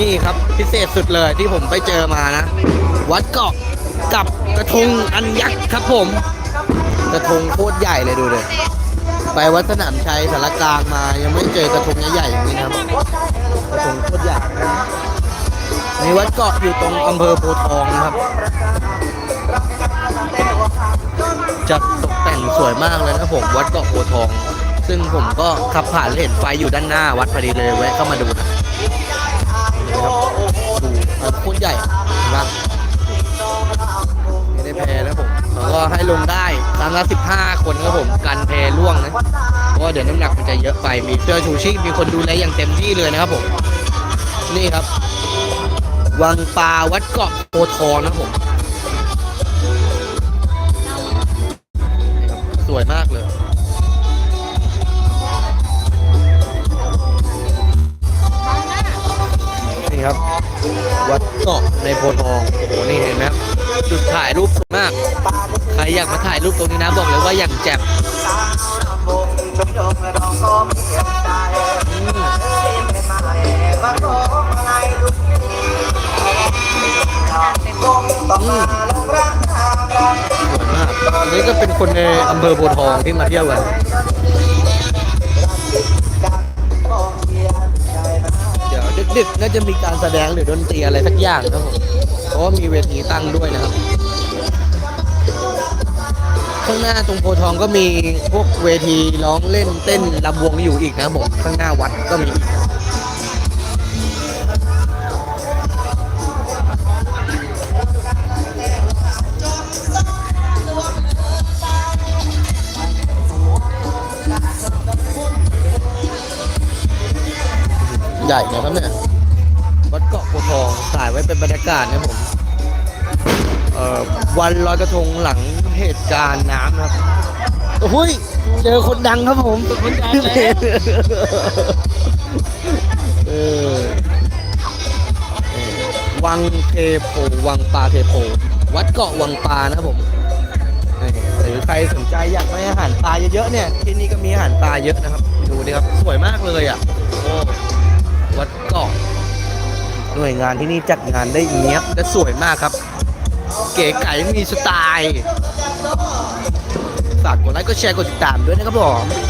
นี่ครับพิเศษสุดเลยที่ผมไปเจอมานะ วัดเกาะกับกระทงอันยักษ์ครับผม กระทงโคตรใหญ่เลยดูเลยไปวัดสนามชัยสารกลางมายังไม่เจอกระทงใหญ่ๆอย่างนี้นะครับกระทงโคตรใหญ่ในวัดเกาะอยู่ตรงอำเภอโพทองนะครับ จะตกแต่งสวยมากเลยนะผมวัดเกาะโพทอง ซึ่งผมก็ขับผ่านแล้วเห็นไฟอยู่ด้านหน้าวัดพอดีเลยแวะเข้ามาดูนะ นะครับดูเออโคตรใหญ่เห็นปะไม่ได้แพนะผมแล้วก็ให้ลงได้ครั้งละ15คนครับผมกันแพล่วงนะเพราะว่าเดี๋ยวน้ำหนักมันจะเยอะไปมีเสื้อชูชีพมีคนดูแลอย่างเต็มที่เลยนะครับผมนี่ครับ วังปลาวัดเกาะโพธิ์ทองนะผมสวยมาก เกาะในโพทองโอ้โหนี่เห็นไหมครับจุดถ่ายรูปสวยมาก ใครอยากมาถ่ายรูปตรงนี้นะบอกเลยว่าอย่างแจ่มอืมอืมสวยมากอันนี้ก็เป็นคนในอำเภอโพทองที่มาเที่ยวกัน ดึกๆน่าจะมีการแสดงหรือดนตรีอะไรสักอย่างนะครับผมเพราะว่ามีเวทีตั้งด้วยนะครับ ข้างหน้าตรงโพธิ์ทองก็มีพวกเวทีร้องเล่นเต้นรำวงอยู่อีกนะครับผมข้างหน้าวัดก็มีใหญ่นะครับเนี่ย วัดเกาะโพธิ์ทองถ่ายไว้เป็นบรรยากาศนะครับผมเอ่อวันลอยกระทงหลังเหตุการณ์น้ำนะครับโอ้ยเจอคนดังครับผมคนดังเลยเออเออวังเทโพวังปลาเทโพวัดเกาะวังปลานะครับผมนี่หรือใครสนใจอยากได้อาหารปลาเยอะๆเนี่ย ที่นี่ก็มีอาหารปลาเยอะนะครับ ดูดิครับ สวยมากเลยอะโอ้วัดเกาะ หน่วยงานที่นี่จัดงานได้เนี้ยบและสวยมากครับ เก๋ไก่มีสไตล์ ฝากกดไลค์กดแชร์กดติดตามด้วยนะครับผม